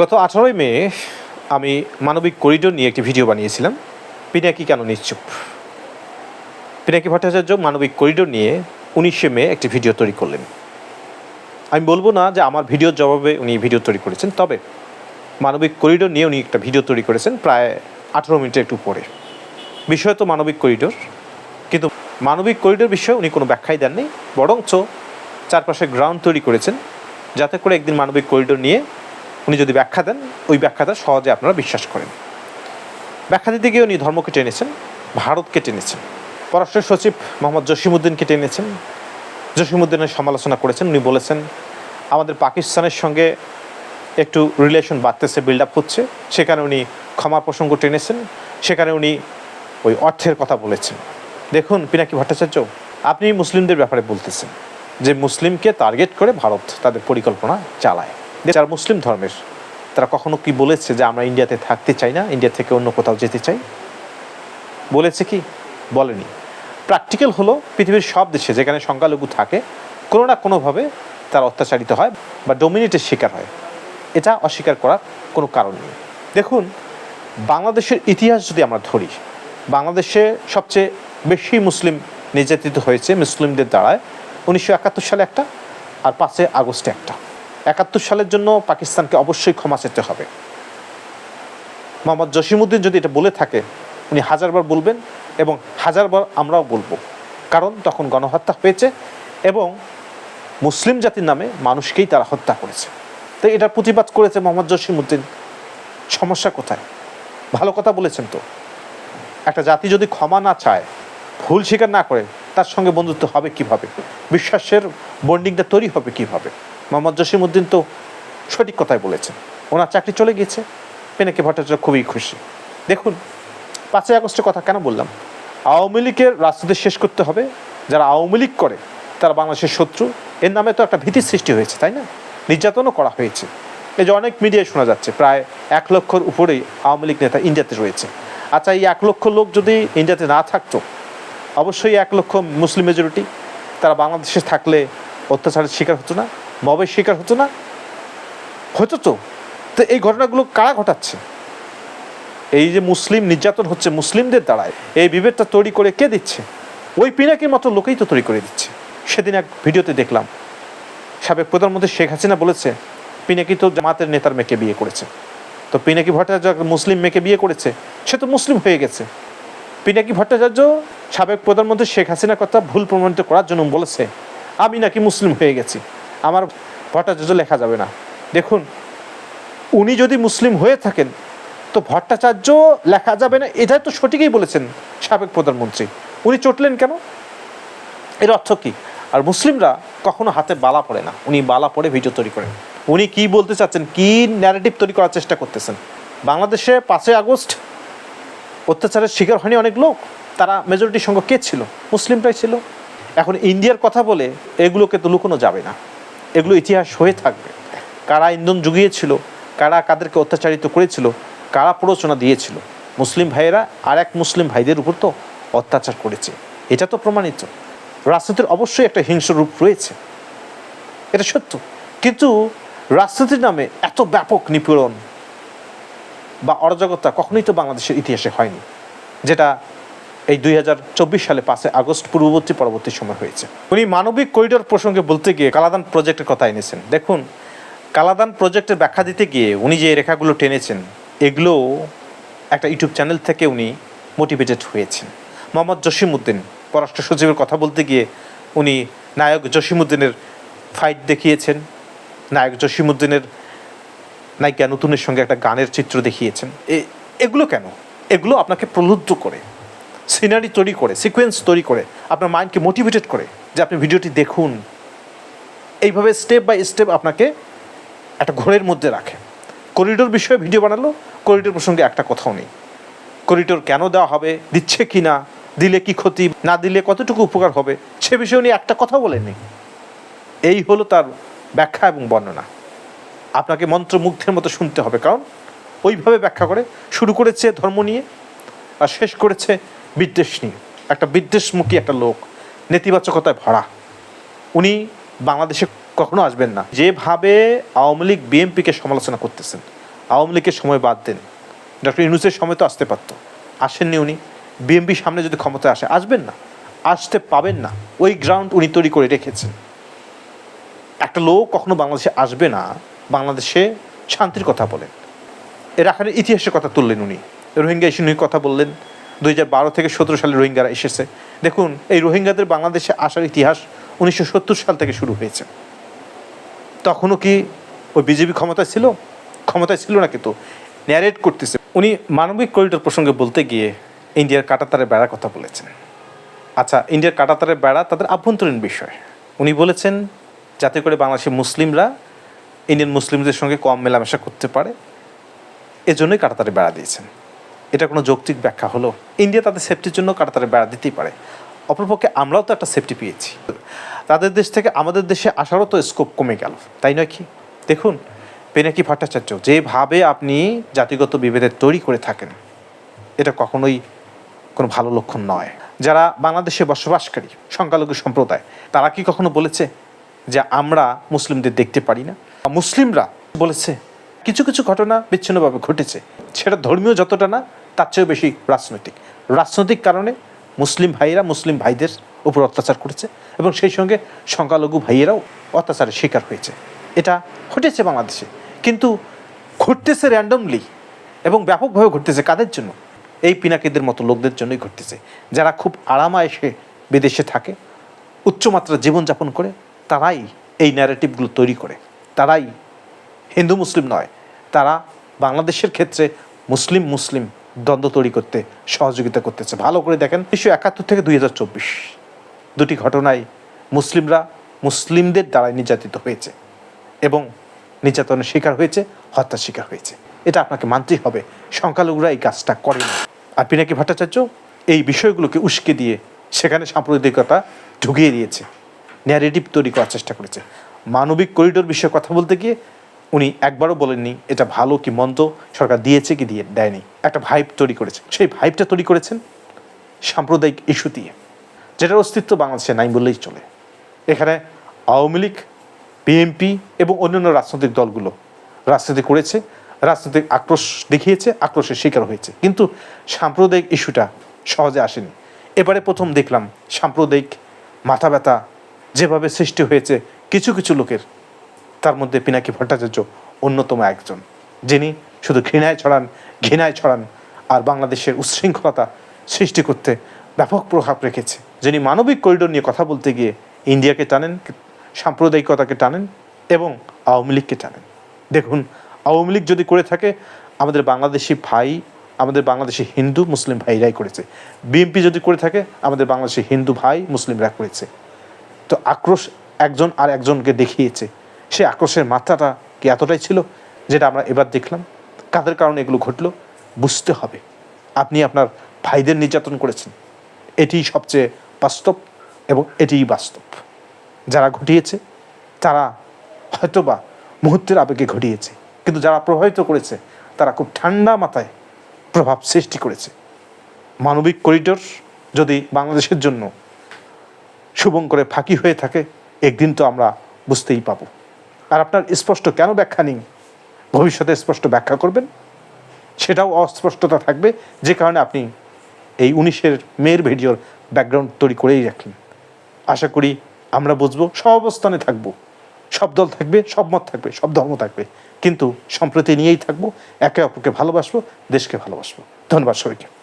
গত আঠারোই মে আমি মানবিক করিডোর নিয়ে একটি ভিডিও বানিয়েছিলাম। পিনাকি কেন নিশ্চুপ? পিনাকি ভট্টাচার্য মানবিক করিডোর নিয়ে উনিশে মে একটি ভিডিও তৈরি করলেন। আমি বলব না যে আমার ভিডিওর জবাবে উনি ভিডিও তৈরি করেছেন, তবে মানবিক করিডোর নিয়ে উনি একটা ভিডিও তৈরি করেছেন প্রায় আঠেরো মিনিটের একটু পরে। বিষয় তো মানবিক করিডোর, কিন্তু মানবিক করিডোর বিষয়ে উনি কোনো ব্যাখ্যাই দেননি, বরঞ্চ চারপাশে গ্রাউন্ড তৈরি করেছেন, যাতে করে একদিন মানবিক করিডোর নিয়ে উনি যদি ব্যাখ্যা দেন, ওই ব্যাখ্যাটা সহজে আপনারা বিশ্বাস করেন। ব্যাখ্যা দিতে গিয়ে উনি ধর্মকে টেনেছেন, ভারতকে টেনেছেন। পররাষ্ট্র সচিব মোহাম্মদ জসিমুদ্দিনকে টেনেছেন জসিমুদ্দিনের সমালোচনা করেছেন, উনি বলেছেন, আমাদের পাকিস্তানের সঙ্গে একটু রিলেশন বাড়তেছে বিল্ড আপ হচ্ছে। সেখানে উনি ক্ষমার প্রসঙ্গ টেনেছেন, সেখানে উনি ওই অর্থের কথা বলেছেন। দেখুন, পিনাকি ভট্টাচার্য, আপনি মুসলিমদের ব্যাপারে বলতেছেন। যে মুসলিমকে টার্গেট করে ভারত তাদের পরিকল্পনা চালায়। যারা মুসলিম ধর্মের, তারা কখনো কি বলেছে যে আমরা ইন্ডিয়াতে থাকতে চাই না, ইন্ডিয়া থেকে অন্য কোথাও যেতে চাই? বলেছে কি? বলেনি। প্র্যাকটিক্যাল হলো পৃথিবীর সব দেশে যেখানে সংখ্যালঘু থাকে, কোনো না কোনোভাবে তারা অত্যাচারিত হয় বা ডোমিনেটের শিকার হয়। এটা অস্বীকার করার কোনো কারণ নেই। দেখুন, বাংলাদেশের ইতিহাস যদি আমরা ধরি, বাংলাদেশে সবচেয়ে বেশি মুসলিম নির্যাতিত হয়েছে মুসলিমদের দ্বারায় উনিশশো একাত্তর সালে একটা আর পাঁচই আগস্টে একটা। একাত্তর সালের জন্য পাকিস্তানকে অবশ্যই ক্ষমা চেতে হবে। মোহাম্মদ জসিমুদ্দিন যদি এটা বলে থাকে, উনি হাজারবার বলবেন এবং হাজারবার আমরাও বলব। কারণ তখন গণহত্যা হয়েছে এবং মুসলিম জাতির নামে মানুষকেই তারা হত্যা করেছে। তো এটার প্রতিবাদ করেছে মোহাম্মদ জসিমুদ্দিন সমস্যা কোথায়? ভালো কথা বলেছেন তো। একটা জাতি যদি ক্ষমা না চায়, ভুল স্বীকার না করে, তার সঙ্গে বন্ধুত্ব হবে কীভাবে? বিশ্বাসের বন্ডিংটা তৈরি হবে কীভাবে? মোহাম্মদ জসিমুদ্দিন তো সঠিক কথাই বলেছেন। ওনার চাকরি চলে গিয়েছে, পেনেকে ভট্টাচার্য খুবই খুশি। দেখুন, পাঁচই আগস্টের কথা কেন বললাম? আওয়ামী লীগের রাজনীতি শেষ করতে হবে। যারা আওয়ামী লীগ করে, তারা বাংলাদেশের শত্রু। এর নামে তো একটা ভীতির সৃষ্টি হয়েছে, তাই না? নির্যাতনও করা হয়েছে। এই যে অনেক মিডিয়ায় শোনা যাচ্ছে, প্রায় এক লক্ষর উপরেই আওয়ামী লীগ নেতা ইন্ডিয়াতে রয়েছে। আচ্ছা এই এক লক্ষ লোক যদি ইন্ডিয়াতে না থাকতো, অবশ্যই এক লক্ষ মুসলিম মেজরিটি তারা বাংলাদেশে থাকলে অত্যাচারের শিকার হতো না। মবের শিকার হতো না? হতো তো। তো এই ঘটনাগুলো কারা ঘটাচ্ছে? এই যে মুসলিম নির্যাতন হচ্ছে মুসলিমদের দ্বারায়, এই বিভেদটা তৈরি করে কে দিচ্ছে? ওই পিনাকির মতো লোকেই তো তৈরি করে দিচ্ছে। সেদিন এক ভিডিওতে দেখলাম, সাবেক প্রধানমন্ত্রী শেখ হাসিনা বলেছে, পিনাকি তো জামাতের নেতার মেয়েকে বিয়ে করেছে। তো পিনাকি ভট্টাচার্য মুসলিম মেয়েকে বিয়ে করেছে, সে তো মুসলিম হয়ে গেছে। পিনাকি ভট্টাচার্য সাবেক প্রধানমন্ত্রী শেখ হাসিনার কথা ভুল প্রমাণিত করার জন্য বলেছে, আমি নাকি মুসলিম হয়ে গেছি। আমার ভট্টাচার্য লেখা যাবে না। দেখুন, উনি যদি মুসলিম হয়ে থাকেন, তো ভট্টাচার্য লেখা যাবে না। এটা তো সঠিকই বলেছেন সাবেক প্রধানমন্ত্রী। উনি চটলেন কেন? এর অর্থ কি? আর মুসলিমরা কখনো হাতে বালা পড়ে না। উনি বালা পড়ে ভিডিও তৈরি করেন। উনি কি বলতে চাচ্ছেন, কি ন্যারেটিভ তৈরি করার চেষ্টা করতেছেন? বাংলাদেশে পাঁচই আগস্ট, অত্যাচারের শিকার হয়নি অনেক লোক। তারা মেজরিটির সঙ্গে কে ছিল? মুসলিমরাই ছিল। এখন ইন্ডিয়ার কথা বলে এগুলোকে তো লুকোনো যাবে না। এগুলো ইতিহাস হয়ে থাকবে। কারা ইন্ধন জুগিয়েছিল, কারা কাদেরকে অত্যাচারিত করেছিল, কারা প্ররোচনা দিয়েছিল। মুসলিম ভাইয়েরা আর এক মুসলিম ভাইদের উপর তো অত্যাচার করেছে। এটা তো প্রমাণিত। রাজনীতির অবশ্যই একটা হিংস্র রূপ রয়েছে। এটা সত্য। কিন্তু রাজনীতির নামে এত ব্যাপক নিপীড়ন বা অরাজকতা কখনোই তো বাংলাদেশের ইতিহাসে হয়নি। যেটা এই দুই হাজার চব্বিশ সালে পাঁচে আগস্ট পূর্ববর্তী পরবর্তী সময় হয়েছে। উনি মানবিক করিডোর প্রসঙ্গে বলতে গিয়ে কালাদান প্রজেক্টের কথা এনেছেন। দেখুন, কালাদান প্রজেক্টের ব্যাখ্যা দিতে গিয়ে উনি যে রেখাগুলো টেনেছেন এগুলো একটা ইউটিউব চ্যানেল থেকে উনি মোটিভেটেড হয়েছেন। মোহাম্মদ জসিমউদ্দিন, পররাষ্ট্র সচিবের কথা বলতে গিয়ে উনি নায়ক জসিমউদ্দিনের ফাইট দেখিয়েছেন। নায়ক জসিমউদ্দিনের নায়িকা নতুনের সঙ্গে একটা গানের চিত্র দেখিয়েছেন। এগুলো কেন? এগুলো আপনাকে প্রলুব্ধ করে। সিনারি তৈরি করে, সিকোয়েন্স তৈরি করে, আপনার মাইন্ডকে মোটিভেটেড করে যে আপনি ভিডিওটি দেখুন। এইভাবে স্টেপ বাই স্টেপ আপনাকে একটা ঘোরের মধ্যে রাখে। করিডোর বিষয়ে ভিডিও বানালো, করিডোর প্রসঙ্গে একটা কথাও নেই। করিডোর কেন দেওয়া হবে, দিচ্ছে কি না, দিলে কি ক্ষতি, না দিলে কতটুকু উপকার হবে, সে বিষয়ে উনি একটা কথা বলেননি। এই হলো তার ব্যাখ্যা এবং বর্ণনা। আপনাকে মন্ত্রমুগ্ধের মতো শুনতে হবে, কারণ ওইভাবে ব্যাখ্যা করে শুরু করেছে, ধর্ম নিয়ে, আর শেষ করেছে বিদ্বেষ নিয়ে একটা বিদ্বেষমুখী একটা লোক, নেতিবাচকতায় ভরা। উনি বাংলাদেশে কখনো আসবেন না। যেভাবে আওয়ামী লীগ বিএনপিকে সমালোচনা করতেছেন, আওয়ামী লীগের সময় বাদ দেন। ডক্টর ইউনুসের সময় তো আসতে পারতো। আসেননি উনি। বিএমপি সামনে যদি ক্ষমতায় আসে, আসবেন না। আসতে পাবেন না। ওই গ্রাউন্ড উনি তৈরি করে রেখেছেন। একটা লোক কখনো বাংলাদেশে আসবে না, বাংলাদেশে শান্তির কথা বলেন। এর আখানে ইতিহাসের কথা তুললেন উনি। রোহিঙ্গা ইস্যু নিয়ে কথা বললেন। দুই থেকে সতেরো সালে রোহিঙ্গারা এসেছে। দেখুন, এই রোহিঙ্গাদের বাংলাদেশে আসার ইতিহাস উনিশশো সত্তর সাল থেকে শুরু হয়েছে। তখনও কি ওই বিজেপি ক্ষমতায় ছিল? ক্ষমতায় ছিল না কিন্তু ন্যারেট করতেছে। উনি মানবিক করিডোর প্রসঙ্গে বলতে গিয়ে ইন্ডিয়ার কাটাতারের বেড়ার কথা বলেছেন। আচ্ছা ইন্ডিয়ার কাটাতারের বেড়া তাদের আভ্যন্তরীণ বিষয়। উনি বলেছেন, যাতে করে বাংলাদেশের মুসলিমরা ইন্ডিয়ান মুসলিমদের সঙ্গে কম মেলামেশা করতে পারে, এজন্যই কাটাতারে বেড়া দিয়েছেন। এটা কোনো যৌক্তিক ব্যাখ্যা হলো? ইন্ডিয়া তাদের সেফটির জন্য কাটাতারে বেড়া দিতেই পারে। অপরপক্ষে আমরাও তো একটা সেফটি পেয়েছি। তাদের দেশ থেকে আমাদের দেশে আসারও তো স্কোপ কমে গেল। তাই নয় কি? দেখুন, পেনাকি ভট্টাচার্য, যেভাবে আপনি জাতিগত বিভেদের তৈরি করে থাকেন, এটা কখনোই কোনো ভালো লক্ষণ নয়। যারা বাংলাদেশে বসবাসকারী, সংখ্যালঘু সম্প্রদায়, তারা কি কখনো বলেছে যে আমরা মুসলিমদের দেখতে পারি না? মুসলিমরা বলেছে কিছু কিছু ঘটনা বিচ্ছিন্নভাবে ঘটেছে। সেটা ধর্মীয় যতটা না, তার চেয়েও বেশি রাজনৈতিক। রাজনৈতিক কারণে মুসলিম ভাইয়েরা মুসলিম ভাইদের উপর অত্যাচার করেছে এবং সেই সঙ্গে সংখ্যালঘু ভাইয়েরাও অত্যাচারের শিকার হয়েছে। এটা ঘটেছে বাংলাদেশে। কিন্তু ঘটতেছে র্যান্ডমলি এবং ব্যাপকভাবে ঘটতেছে কাদের জন্য? এই পিনাকিদের মতো লোকদের জন্যই ঘটতেছে। যারা খুব আরামায়েসে বিদেশে থাকে, উচ্চমাত্রার জীবনযাপন করে, তারাই এই ন্যারেটিভগুলো তৈরি করে। তারাই হিন্দু, মুসলিম নয়। তারা বাংলাদেশের ক্ষেত্রে মুসলিম মুসলিম দ্বন্দ্ব তৈরি করতে সহযোগিতা করতেছে। ভালো করে দেখেন, উনিশশো একাত্তর থেকে দুই হাজার চব্বিশ দুটি ঘটনায় মুসলিমরা মুসলিমদের দ্বারাই নির্যাতিত হয়েছে এবং নির্যাতনের শিকার হয়েছে, হত্যার শিকার হয়েছে। এটা আপনাকে মানতেই হবে, সংখ্যালঘুরা এই কাজটা করে না। আর পিনাকি ভট্টাচার্য? এই বিষয়গুলোকে উস্কে দিয়ে সেখানে সাম্প্রদায়িকতা ঢুকিয়ে দিয়েছে ন্যারেটিভ তৈরি করার চেষ্টা করেছে। মানবিক করিডোর বিষয়ে কথা বলতে গিয়ে উনি একবারও বলেননি, এটা ভালো কি মন্দ? সরকার দিয়েছে কি দিয়ে? দেয়নি। একটা ভাইব তৈরি করেছে সেই ভাইবটা তৈরি করেছেন সাম্প্রদায়িক ইস্যু দিয়ে, যেটার অস্তিত্ব বাংলাদেশে নাই বললেই চলে। এখানে আওয়ামী লীগ, বিএনপি এবং অন্যান্য রাজনৈতিক দলগুলো রাজনীতি করেছে, রাজনৈতিক আক্রোশ দেখিয়েছে, আক্রোশের শিকার হয়েছে। কিন্তু সাম্প্রদায়িক ইস্যুটা সহজে আসেনি। এবারে প্রথম দেখলাম সাম্প্রদায়িক মাথা ব্যথা যেভাবে সৃষ্টি হয়েছে কিছু কিছু লোকের তার মধ্যে পিনাকি ভট্টাচার্য অন্যতম একজন, যিনি শুধু ঘৃণায় ছড়ান ঘৃণায় ছড়ান আর বাংলাদেশের উচ্ছৃঙ্খলতা সৃষ্টি করতে ব্যাপক প্রভাব রেখেছে। যিনি মানবিক করিডোর নিয়ে কথা বলতে গিয়ে ইন্ডিয়াকে টানেন, সাম্প্রদায়িকতাকে টানেন এবং আওয়ামী লীগকে টানেন। দেখুন, আওয়ামী লীগ যদি করে থাকে, আমাদের বাংলাদেশি ভাই, আমাদের বাংলাদেশি হিন্দু, মুসলিম ভাইরাই করেছে। বিএনপি যদি করে থাকে, আমাদের বাংলাদেশি হিন্দু ভাই, মুসলিমরা করেছে। তো আক্রোশ একজন আর একজনকে দেখিয়েছে। সে আক্রোশের মাত্রাটা কি এতটাই ছিল যেটা আমরা এবার দেখলাম? কাদের কারণে এগুলো ঘটলো? বুঝতে হবে। আপনি আপনার ভাইদের নির্যাতন করেছেন। এটিই সবচেয়ে বাস্তব এবং এটিই বাস্তব। যারা ঘটিয়েছে, তারা হয়তোবা মুহূর্তের আবেগে ঘটিয়েছে, কিন্তু যারা প্রভাবিত করেছে, তারা খুব ঠান্ডা মাথায় প্রভাব সৃষ্টি করেছে। মানবিক করিডোর যদি বাংলাদেশের জন্য শুভঙ্করে ফাঁকি হয়ে থাকে, একদিন তো আমরা বুঝতেই পাবো। আর আপনার স্পষ্ট কেন ব্যাখ্যা নেই? ভবিষ্যতে স্পষ্ট ব্যাখ্যা করবেন। সেটাও অস্পষ্টতা থাকবে। যে কারণে আপনি এই উনিশের মেয়ের ভিডিওর ব্যাকগ্রাউন্ড তৈরি করেই রাখলেন। আশা করি আমরা বুঝব, সব অবস্থানে থাকব। সব দল থাকবে, সব মত থাকবে, সব ধর্ম থাকবে। কিন্তু সম্প্রতি নিয়েই থাকব, একে অপরকে ভালোবাসবো, দেশকে ভালোবাসবো। ধন্যবাদ সবাইকে।